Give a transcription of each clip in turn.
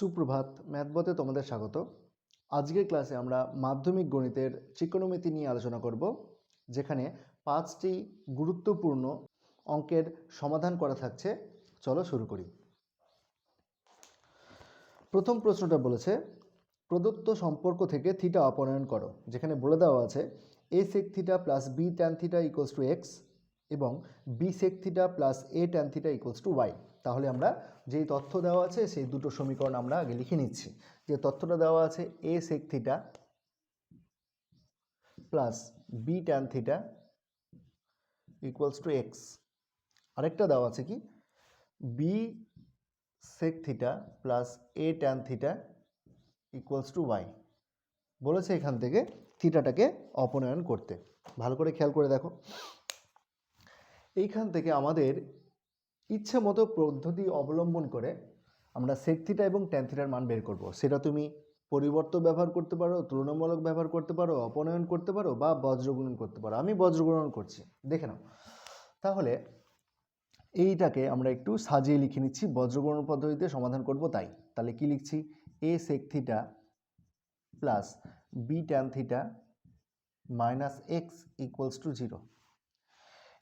সুপ্রভাত, ম্যাথবতে তোমাদের স্বাগত। আজকের ক্লাসে আমরা মাধ্যমিক গণিতের ত্রিকোণমিতি নিয়ে আলোচনা করব, যেখানে পাঁচটি গুরুত্বপূর্ণ অঙ্কের সমাধান করা থাকছে। চলো শুরু করি। প্রথম প্রশ্নটা বলেছে, প্রদত্ত সম্পর্ক থেকে থিটা অপনয়ন করো, যেখানে বলে দেওয়া আছে A sec theta plus B tan theta equals to X এবং B sec theta plus A tan theta equals to Y তাহলে আমরা যেই তথ্য দেওয়া আছে, সেই দুটো সমীকরণ আমরা আগে লিখে নিচ্ছি। যে তথ্যটা দেওয়া আছে A sec theta plus B tan theta equals to X আরেকটা দেওয়া আছে কি? B sec theta plus A tan theta equals to Y বলেছে এখান থেকে থিটাটাকে অপনয়ন করতে। ভালো করে খেয়াল করে দেখো। এইখান থেকে আমাদের ইচ্ছে মতো পদ্ধতি অবলম্বন করে আমরা সেক থিটা এবং ট্যান থিটার মান বের করব। সেটা তুমি পরিবর্তন ব্যবহার করতে পারো, তুলনামূলক ব্যবহার করতে পারো, অপনয়ন করতে পারো বা বজ্রগুণন করতে পারো। আমি বজ্রগুণন করছি, দেখে নাও। তাহলে এইটাকে আমরা একটু সাজিয়ে লিখে নিচ্ছি বজ্রগুণন পদ্ধতিতে সমাধান করব তাই। তাহলে কি লিখছি? A sec theta plus B tan theta minus X equals to zero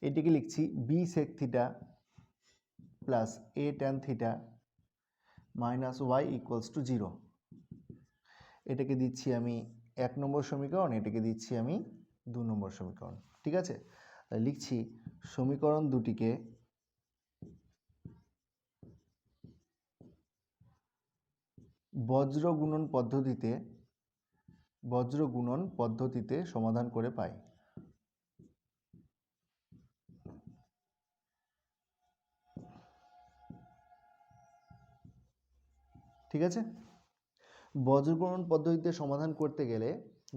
এটিকে লিখছি B sec theta plus A tan theta minus Y equals to zero এটাকে দিচ্ছি আমি এক নম্বর সমীকরণ, এটাকে দিচ্ছি আমি দু নম্বর সমীকরণ, ঠিক আছে? লিখছি সমীকরণ দুটিকে বজ্র গুণন পদ্ধতিতে, বজ্র গুণন পদ্ধতিতে সমাধান করে পাই। ঠিক আছে? বজ্রগ্রহণ পদ্ধতিতে সমাধান করতে গেলে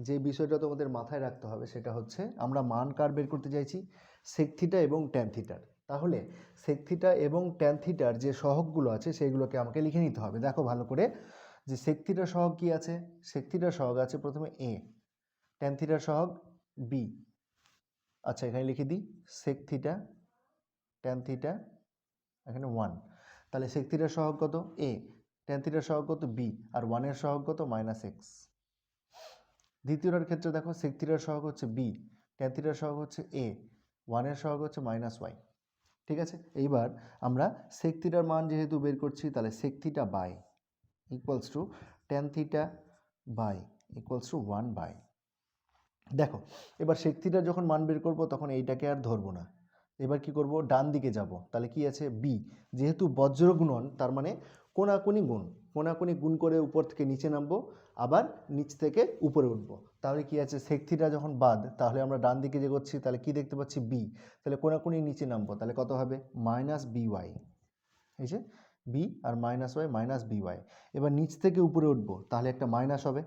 যে বিষয়টা তোমাদের মাথায় রাখতে হবে সেটা হচ্ছে আমরা মান কার বের করতে চাইছি? সেক থিটা এবং ট্যান থিটার তাহলে সেক থিটা এবং ট্যান থিটার যে সহগগুলো আছে সেইগুলোকে আমাকে লিখে নিতে হবে। দেখো ভালো করে, যে সেক থিটার সহগ কী আছে? সেক থিটার সহগ আছে প্রথমে এ ট্যান থিটার সহগ বি আচ্ছা এখানে লিখে দিই সেক থিটা ট্যান থিটা এখানে ওয়ান তাহলে সেক থিটার সহগ কত? এ ট্যান থিটার সহগ কত বি আর ওয়ানের সহগ কত মাইনাস এক্স দ্বিতীয়টার ক্ষেত্রে দেখো সেক থিটার সহগ হচ্ছে বি ট্যান থিটার সহগ হচ্ছে এ ওয়ানের সহগ হচ্ছে মাইনাস ওয়াই ঠিক আছে? এইবার আমরা সেক থিটার মান যেহেতু বের করছি, তাহলে sec theta by equals to tan theta by equals to one by দেখো, এবার সেক থিটার যখন মান বের করব, তখন এইটাকে আর ধরবো না। এবার কি করব? ডান দিকে যাব। তাহলে কি আছে? বি যেহেতু বজ্র গুণন তার মানে কোনাকুনি গুণ কোনাকুনি গুণ করে উপর থেকে নিচে নামবো, আবার নিচ থেকে উপরে উঠবো। তাহলে কি আছে? সেক থিটা যখন বাদ, তাহলে আমরা ডান দিকে যে করছি তাহলে কি দেখতে পাচ্ছি? বি তাহলে কোনাকুনি নিচে নামবো, তাহলে কত হবে? মাইনাস বি ওয়াই এই যে বি আর minus Y minus B Y এবার নিচ থেকে উপরে উঠবো, তাহলে একটা মাইনাস হবে।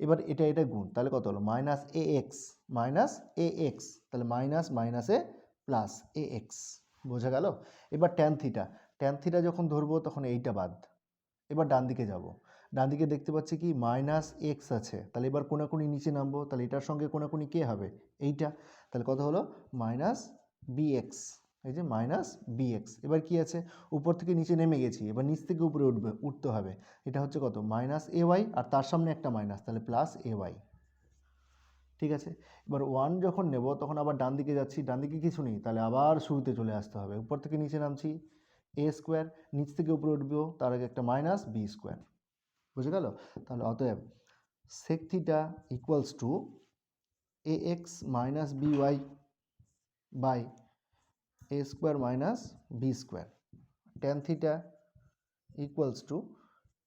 এবার এটা এটা গুণ, তাহলে কত হলো? Minus A X minus A X তাহলে minus minus A plus A X বোঝা গেল? এবার ট্যান থিটা ট্যান থিটা যখন ধরবো তখন এইটা বাদ। এবার ডান দিকে যাব। ডান দিকে দেখতে পাচ্ছি কি মাইনাস এক্স আছে। তাহলে এবার কোনাকুনি নিচে নামবো। তাহলে এটার সঙ্গে কোনাকুনি কে হবে? এইটা। তাহলে কত হলো? মাইনাস বি এক্স এই যে মাইনাস বি এক্স এবার কি আছে? উপর থেকে নিচে নেমে গেছি। এবার নিচ থেকে উপরে উঠবে, উঠতে হবে। এটা হচ্ছে কত? মাইনাস এ ওয়াই আর তার সামনে একটা মাইনাস তাহলে প্লাস এ ওয়াই ঠিক আছে? এবার ওয়ান যখন নেব, তখন আবার ডান দিকে যাচ্ছি। ডান দিকে কিছু নেই। তাহলে আবার শুরুতে চলে আসতে হবে। উপর থেকে নিচে নামছি। এ স্কোয়ার নিচ থেকে উপরে উঠবেও তার আগে একটা মাইনাস বি স্কোয়ার বুঝে গেল? তাহলে অতএব sec theta equals to A X minus B Y by A square minus B square tan theta equals to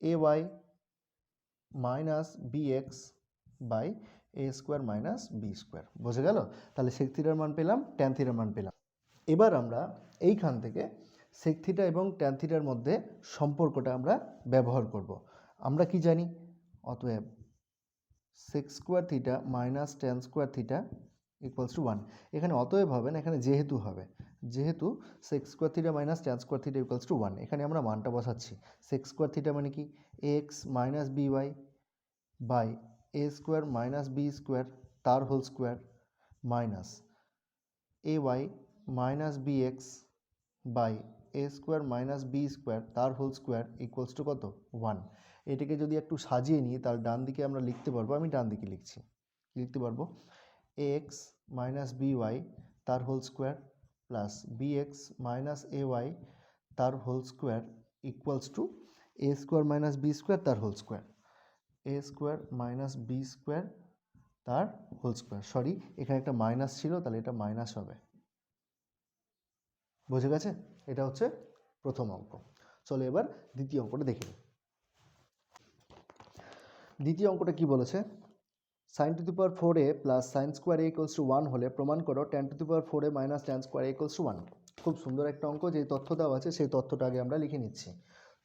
A Y minus B X by A square minus B square বোঝা গেল? তাহলে sec থিটার মান পেলাম tan থিটার মান পেলাম। এবার আমরা এইখান থেকে সেক থিটা এবং ট্যান থিটার মধ্যে সম্পর্কটা আমরা ব্যবহার করব। আমরা কি জানি? অতএব sec square theta minus tan square theta equals to one এখানে অতএব হবে না, এখানে যেহেতু হবে। যেহেতু sec square theta minus tan square theta equals to one এখানে আমরা মানটা বসাচ্ছি। সেক্স স্কোয়ার থিটা মানে কি? X minus B Y by A square minus B square তার whole square minus A Y minus B X by A square minus B square তার whole square equals to কত? One এটাকে যদি একটু সাজিয়ে নিই, তাহলে ডান দিকে আমরা লিখতে পারব, আমি ডান দিকে লিখছি। লিখতে পারব? A X minus B Y তার whole square plus B X minus A Y তার whole square equals to A square minus B square তার whole square A square minus B square তার হোল স্কোয়ার সরি এখানে একটা minus ছিল, তাহলে এটা minus হবে। বুঝে গেছে? এটা হচ্ছে প্রথম অঙ্ক। চলো এবার দ্বিতীয় অঙ্কটা দেখে দ্বিতীয় অঙ্কটা কি বলেছে? Sine to the power four A plus sine square A equals to one হলে প্রমাণ করো tan to the power four A minus tan square A equals to one খুব সুন্দর একটা অঙ্ক, যে তথ্য দেওয়া আছে সেই তথ্যটা আগে আমরা লিখে নিচ্ছি।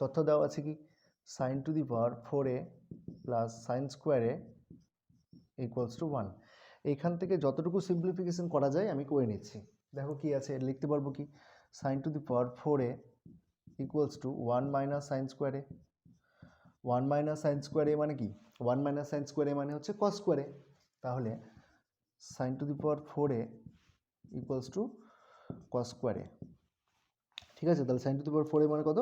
তথ্য দেওয়া আছে কি? Sine to the power four A plus sine square A equals to one এইখান থেকে যতটুকু সিম্পলিফিকেশন করা যায় আমি করে নিচ্ছি। দেখো কি আছে, লিখতে পারব কি? Sine to the power four A equals to one minus sine square one minus sine A মানে কি? ওয়ান মাইনাস সাইন এ মানে হচ্ছে কস স্কোয়ার তাহলে sine to the power four A equals to cos square ঠিক আছে? তাহলে sine to the power four A মানে কত?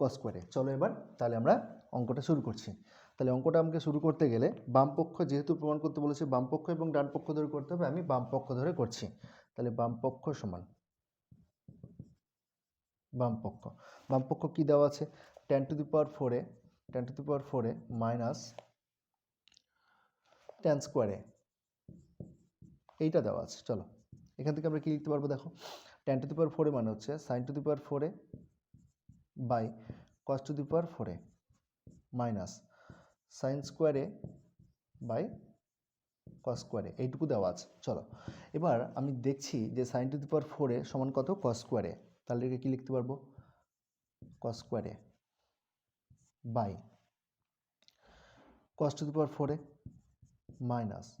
কস স্কোয়ার চলো এবার তাহলে আমরা অঙ্কটা শুরু করছি। তাহলে অঙ্কটা আমাকে শুরু করতে গেলে বাম পক্ষ যেহেতু প্রমাণ করতে বলেছে, বাম পক্ষ এবং ডান পক্ষ ধরে করতে হবে, আমি বাম পক্ষ ধরে করছি। তাহলে বাম পক্ষ সমান বাম পক্ষ বাম পক্ষ কী দেওয়া আছে? টেন টু দি পাওয়ার ফোরে টেন টু দি পাওয়ার ফোরে মাইনাস টেন স্কোয়ারে এইটা দেওয়া আছে, চলো। এখান থেকে আমরা কী লিখতে পারব দেখো? টেন টু দি পাওয়ার ফোরে মানে হচ্ছে সাইন টু দি পাওয়ার ফোরে by cos two the power ফোরে মাইনাস সাইন স্কোয়ারে বাই কস স্কোয়ারে এইটুকু দেওয়া আছে। চলো। এবার আমি দেখছি যে সাইন টু দি পাওয়ার ফোরে সমান কত? কস স্কোয়ারে তাহলে কী লিখতে পারব? কস স্কোয়ারে by. Cos two the power ফোরে মাইনাস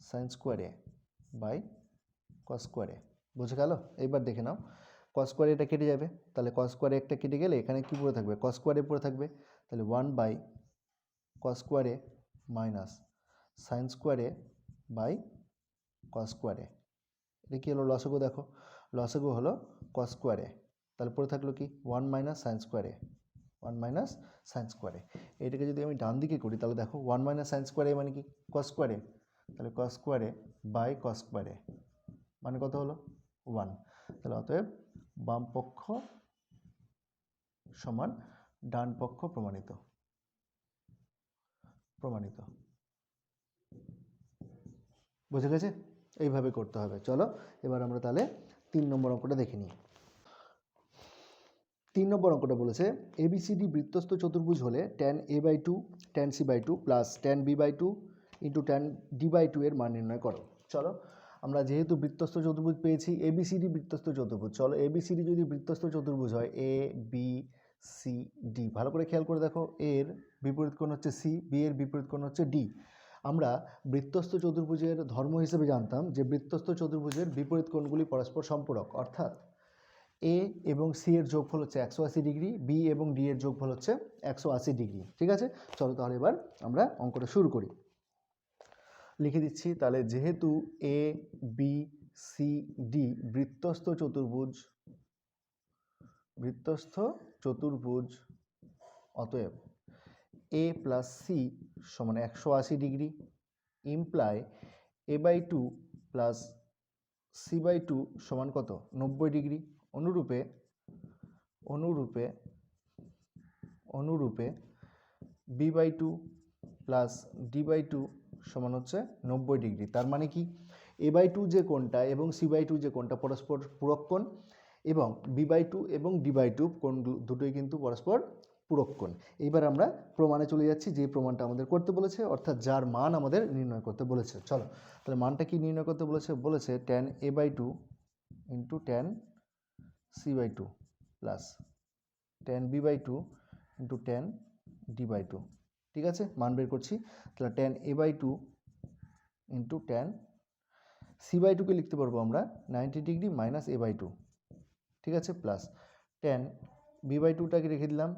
সাইন স্কোয়ারে বাই কস স্কোয়ারে বুঝে গেল? এইবার দেখে নাও। কস স্কোয়ারে এটা কেটে যাবে। তাহলে কস স্কোয়ারে একটা কেটে গেলে এখানে কী পড়ে থাকবে? কস স্কোয়ারে পড়ে থাকবে। তাহলে ওয়ান বাই কস স্কোয়ারে মাইনাস সাইন স্কোয়ারে বাই কস স্কোয়ারে এটা কী হলো? লসগো দেখো। লসগো হলো কস স্কোয়ারে তাহলে পড়ে থাকল কি? ওয়ান মাইনাস সাইন স্কোয়ারে ওয়ান মাইনাস সাইন স্কোয়ারে এটাকে যদি আমি ডান দিকে করি, তাহলে দেখো ওয়ান মাইনাস সাইন স্কোয়ারে মানে কি? কস স্কোয়ারে তাহলে কস স্কোয়ারে বাই কস স্কোয়ারে মানে কত হলো? ওয়ান তাহলে অতএব বাম পক্ষ সমান ডান পক্ষ প্রমাণিত। প্রমাণিত। বুঝে গেছে? এইভাবে করতে হবে। চলো, এবার আমরা তাহলে তিন নম্বর অঙ্কটা দেখে নিই। তিন নম্বর অঙ্কটা বলেছে এবিসিডি বৃত্তস্থ চতুর্ভুজ হলে tan A by two tan C by two plus tan B by two into tan D by two এর মান নির্ণয় করো। চলো, আমরা যেহেতু বৃত্তস্থ চতুর্ভুজ পেয়েছি এবিসিডি বৃত্তস্থ চতুর্ভুজ। চলো এবিসিডি যদি বৃত্তস্থ চতুর্ভুজ হয় এ বি সি ডি ভালো করে খেয়াল করে দেখো, এর বিপরীত কোণ হচ্ছে সি বি এর বিপরীত কোণ হচ্ছে ডি আমরা বৃত্তস্থ চতুর্ভুজের ধর্ম হিসেবে জানতাম যে বৃত্তস্থ চতুর্ভুজের বিপরীত কোণগুলি পরস্পর সম্পূরক, অর্থাৎ এ এবং সি এর যোগফল হচ্ছে একশো আশি ডিগ্রি বি এবং ডি এর যোগফল হচ্ছে একশো আশি ডিগ্রি। ঠিক আছে? চলো তাহলে এবার আমরা অঙ্কটা শুরু করি। লিখে দিচ্ছি, তাহলে যেহেতু এ বি সি ডি বৃত্তস্থ চতুর্ভুজ বৃত্তস্থ চতুর্ভুজ, অতএব এ প্লাস সি সমান একশো আশি degree imply A by two plus C by two সমান কত? নব্বই ডিগ্রি। অনুরূপে অনুরূপে অনুরূপে B by two plus D by two সমান হচ্ছে নব্বই ডিগ্রি। তার মানে কি? এ বাই টু যে কোনটা এবং সি বাই টু যে কোনটা পরস্পর পূরক কোণ এবং বি বাই টু এবং ডি বাই টু কোন দুটোই কিন্তু পরস্পর পূরক কোণ এইবার আমরা প্রমাণে চলে যাচ্ছি যে প্রমাণটা আমাদের করতে বলেছে, অর্থাৎ যার মান আমাদের নির্ণয় করতে বলেছে। চলো, তাহলে মানটা কি নির্ণয় করতে বলেছে? বলেছে tan A by two into tan C by two plus tan B by two into tan D by two ঠিক আছে? মান বের করছি। তাহলে tan A by two into tan C by টুকে লিখতে পারব আমরা ninety degree minus A by two ঠিক আছে? প্লাস ট্যান বি বাই টুটাকে রেখে দিলাম।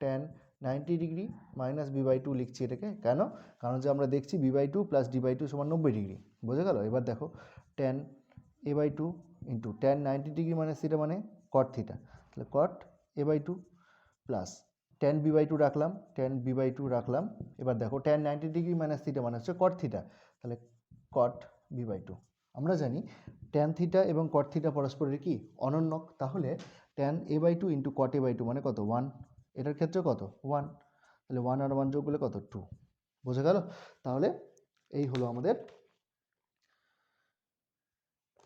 Tan ninety degree minus B by two লিখছি এটাকে। কেন? কারণ যে আমরা দেখছি B by two plus D by two সমান নব্বই ডিগ্রি বোঝা গেল? এবার দেখো tan A by two into tan ninety degree মানে সেটা মানে কট থিটা তাহলে cot A by two plus tan B by two রাখলাম টেন বি বাই টু রাখলাম। এবার দেখো tan ninety degree minus theta মানে হচ্ছে কট থিটা তাহলে কট বি বাই টু আমরা জানি ট্যান থিটা এবং কট থিটা পরস্পরের কি? অনন্যক। তাহলে tan A by two into cot A by two মানে কত? ওয়ান এটার ক্ষেত্রে কত? ওয়ান তাহলে ওয়ান আর ওয়ান যোগ করলে কত? টু বোঝা গেল? তাহলে এই হলো আমাদের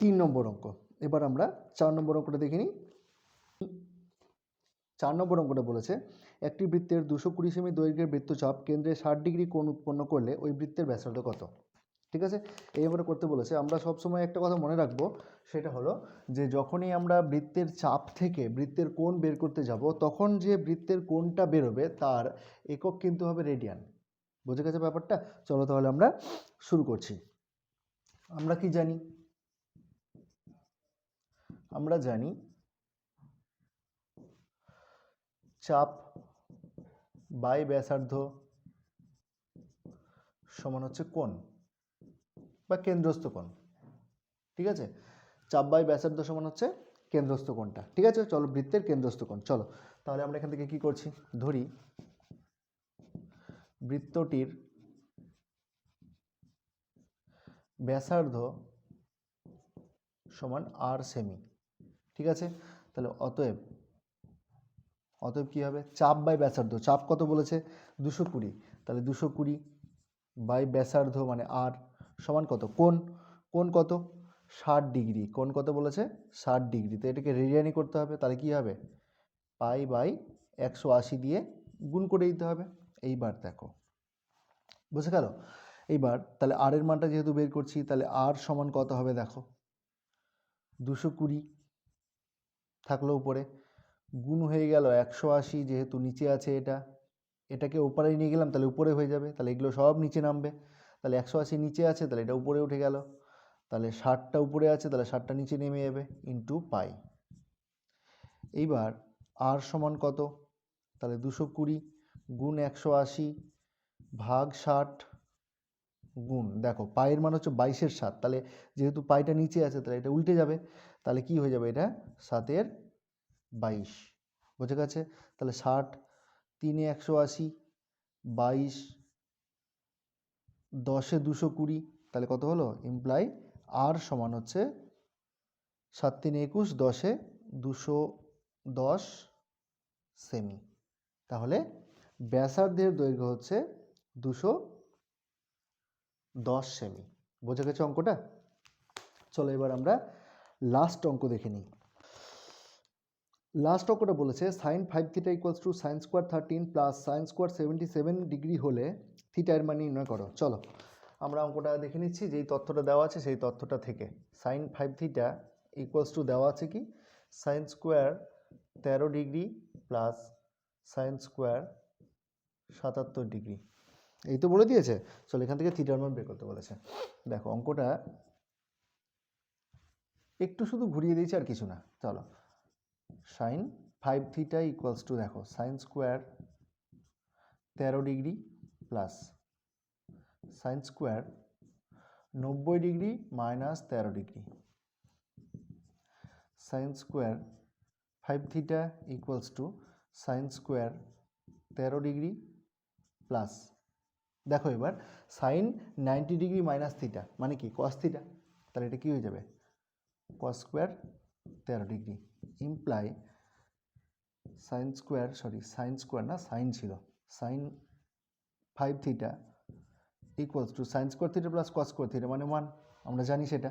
তিন নম্বর অঙ্ক। এবার আমরা চার নম্বর অঙ্কটা দেখে নিই। চার নম্বর অঙ্কটা বলেছে, একটি বৃত্তের দুশো কুড়ি সেমি দৈর্ঘ্যের বৃত্তচাপ কেন্দ্রে ষাট ডিগ্রি কোণ উৎপন্ন করলে ওই বৃত্তের ব্যাসার্ধ কত? ঠিক আছে? এই আমরা করতে বলেছে। আমরা সবসময় একটা কথা মনে রাখব, সেটা হলো যে যখনই আমরা বৃত্তের চাপ থেকে বৃত্তের কোণ বের করতে যাব, তখন যে বৃত্তের কোণটা বেরোবে তার একক কিন্তু হবে রেডিয়ান। বুঝে গেছে ব্যাপারটা? চলো তাহলে আমরা শুরু করছি। আমরা কি জানি? আমরা জানি চাপ বাই ব্যাসার্ধ সমান হচ্ছে কোণ। বা কেন্দ্রস্থ কোণ। ঠিক আছে? চাপ বাই ব্যাসার্ধ সমান হচ্ছে কেন্দ্রস্থ কোণটা। ঠিক আছে? চলো বৃত্তের কেন্দ্রস্থ কোণ। চলো, তাহলে আমরা এখান থেকে কি করছি? ধরি বৃত্তটির ব্যাসার্ধ সমান আর সেমি ঠিক আছে? তাহলে অতএব অতএব কী হবে? চাপ বাই ব্যাসার্ধ। চাপ কত বলেছে? দুশো কুড়ি। তাহলে দুশো কুড়ি বাই ব্যাসার্ধ মানে আর সমান কত? কোন কোন কত? ষাট ডিগ্রি। কোন কত বলেছে? ষাট ডিগ্রি। তো এটাকে রেডিয়ানি করতে হবে। তাহলে কী হবে? পাই বাই একশো আশি দিয়ে গুণ করে দিতে হবে। এইবার দেখো। বুঝে গেল? এইবার তাহলে আর এর মানটা যেহেতু বের করছি, তাহলে আর সমান কত হবে দেখো? দুশো কুড়ি থাকল উপরে। গুণ হয়ে গেল একশো আশি যেহেতু নিচে আছে এটা। এটাকে উপরে নিয়ে গেলাম, তাহলে উপরে হয়ে যাবে। তাহলে এগুলো সব নিচে নামবে। তাহলে একশো আশি নিচে আছে, তাহলে এটা উপরে উঠে গেল। তাহলে ষাটটা উপরে আছে, তাহলে ষাটটা নিচে নেমে যাবে ইন্টু পাই এইবার আর সমান কত? তাহলে দুশো কুড়ি গুণ একশো আশি ভাগ ষাট গুণ, দেখো পায়ের মান হচ্ছে বাইশের সাত, তাহলে যেহেতু পাইটা নিচে আছে, তাহলে এটা উল্টে যাবে। তাহলে কি হয়ে যাবে? এটা সাতের বাইশ, বোঝা গেছে? তাহলে ষাট তিনে একশো আশি, বাইশ দশে দুশো কুড়ি, তাহলে কত হলো? ইমপ্লাই আর সমান হচ্ছে সাত তিন একুশ, দশে দুশো দশ সেমি তাহলে ব্যাসার্ধের দৈর্ঘ্য হচ্ছে দুশো দশ সেমি বোঝা গেছে অঙ্কটা? চলো এবার আমরা লাস্ট অঙ্ক দেখে নিই। লাস্ট অঙ্কটা বলেছে sine five theta equals to sine square thirteen plus sine square seventy seven degree হলে থিটা এর মান নির্ণয় করো। চলো, আমরা অঙ্কটা দেখে নিচ্ছি, যেই তথ্যটা দেওয়া আছে সেই তথ্যটা থেকে। Sine five theta equals to দেওয়া আছে কি? সাইন স্কোয়ার তেরো ডিগ্রি প্লাস সাইন স্কোয়ার সাতাত্তর ডিগ্রি এই তো বলে দিয়েছে। চলো, এখান থেকে থিটার মান বের করতে বলেছে। দেখো, অঙ্কটা একটু শুধু ঘুরিয়ে দিয়েছে আর কিছু না। চলো sine five theta equals to দেখো সাইন স্কোয়ার তেরো ডিগ্রি প্লাস সাইন স্কোয়ার নব্বই ডিগ্রি মাইনাস তেরো degree. Sine square five theta equals to sine square তেরো ডিগ্রি প্লাস দেখো এবার sine ninety degree minus theta মানে কি? কস থিটা তাহলে এটা কী হয়ে যাবে? কস স্কোয়ার তেরো degree. Imply sine square sorry sine square না সাইন ছিল sine five theta equals to sine square theta plus cos square theta মানে ওয়ান আমরা জানি সেটা।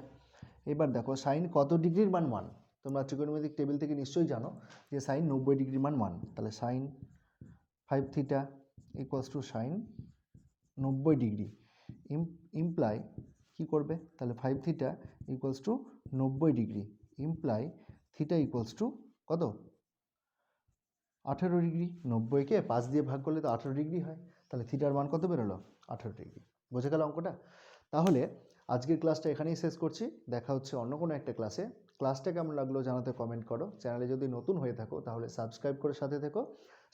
এবার দেখো সাইন কত ডিগ্রির মান ওয়ান তোমরা ত্রিকোণমিতিক টেবিল থেকে নিশ্চয়ই জানো যে সাইন নব্বই ডিগ্রির মান ওয়ান তাহলে sine five theta equals to sine নব্বই ডিগ্রি। ইম ইমপ্লাই কী করবে? তাহলে ফাইভ থিটা ইকুয়ালস টু নব্বই degree. Imply theta equals to কত? আঠেরো ডিগ্রি নব্বইকে পাঁচ দিয়ে ভাগ করলে তো আঠেরো ডিগ্রি হয়। তাহলে থিটার মান কত বেরোলো? আঠেরো ডিগ্রি বোঝা গেল অঙ্কটা? তাহলে আজকের ক্লাসটা এখানেই শেষ করছি। দেখা হচ্ছে অন্য কোনো একটা ক্লাসে ক্লাসটা কেমন লাগল জানাতে কমেন্ট করো। চ্যানেলে যদি নতুন হয়ে থাকো, তাহলে সাবস্ক্রাইব করে সাথে থেকো।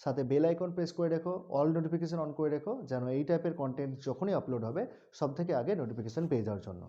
সাথে বেল আইকন প্রেস করে রেখো অল নোটিফিকেশন অন করে রেখো, যেন এই টাইপের কন্টেন্ট যখনই আপলোড হবে সব থেকে আগে নোটিফিকেশান পেয়ে যাওয়ার জন্য।